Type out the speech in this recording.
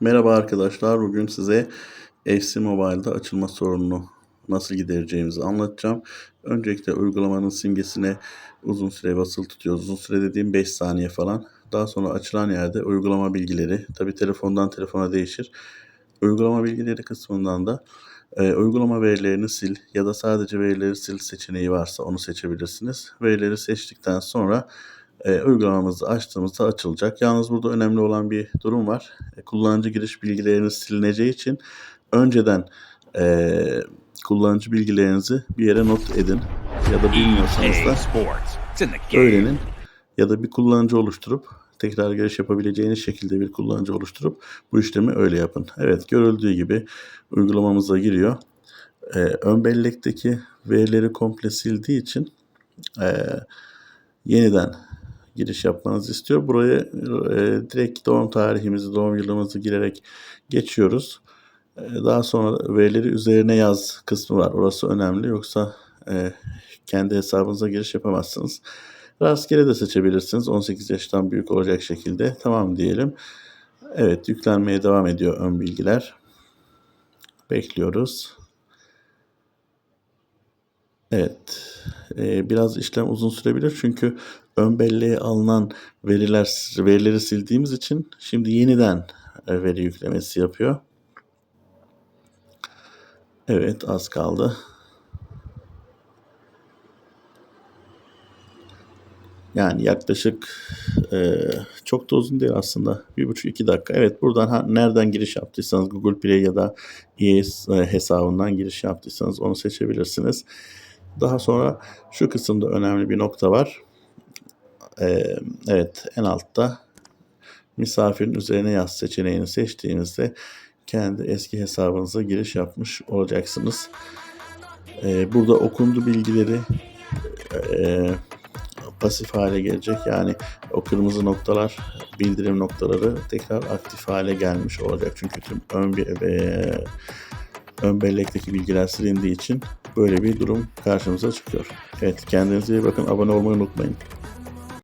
Merhaba arkadaşlar. Bugün size FC Mobile'da açılma sorununu nasıl gidereceğimizi anlatacağım. Öncelikle uygulamanın simgesine uzun süre basılı tutuyoruz. Uzun süre dediğim 5 saniye falan. Daha sonra açılan yerde uygulama bilgileri, tabi telefondan telefona değişir. Uygulama bilgileri kısmından da e, uygulama verilerini sil ya da sadece verileri sil seçeneği varsa onu seçebilirsiniz. Verileri seçtikten sonra e, uygulamamızı açtığımızda açılacak. Yalnız burada önemli olan bir durum var. E, kullanıcı giriş bilgileriniz silineceği için önceden e, kullanıcı bilgilerinizi bir yere not edin. Ya da bilmiyorsanız da game. öğrenin. Ya da bir kullanıcı oluşturup tekrar giriş yapabileceğiniz şekilde bir kullanıcı oluşturup bu işlemi öyle yapın. Evet görüldüğü gibi uygulamamıza giriyor. Ee, ön bellekteki verileri komple sildiği için ee, yeniden giriş yapmanızı istiyor. Buraya e, direkt doğum tarihimizi, doğum yılımızı girerek geçiyoruz. E, daha sonra verileri üzerine yaz kısmı var. Orası önemli. Yoksa e, kendi hesabınıza giriş yapamazsınız. Rastgele de seçebilirsiniz. 18 yaştan büyük olacak şekilde. Tamam diyelim. Evet yüklenmeye devam ediyor ön bilgiler. Bekliyoruz. Evet. Ee, biraz işlem uzun sürebilir çünkü ön belleğe alınan veriler verileri sildiğimiz için şimdi yeniden e, veri yüklemesi yapıyor. Evet az kaldı. Yani yaklaşık e, çok da uzun değil aslında. Bir buçuk iki dakika. Evet buradan ha, nereden giriş yaptıysanız Google Play ya da EA hesabından giriş yaptıysanız onu seçebilirsiniz. Daha sonra şu kısımda önemli bir nokta var. E, evet en altta misafirin üzerine yaz seçeneğini seçtiğinizde kendi eski hesabınıza giriş yapmış olacaksınız. E, burada okundu bilgileri e, pasif hale gelecek. Yani o kırmızı noktalar bildirim noktaları tekrar aktif hale gelmiş olacak. Çünkü tüm ön, e, ön bellekteki bilgiler silindiği için böyle bir durum karşımıza çıkıyor. Evet kendinize iyi bakın. Abone olmayı unutmayın.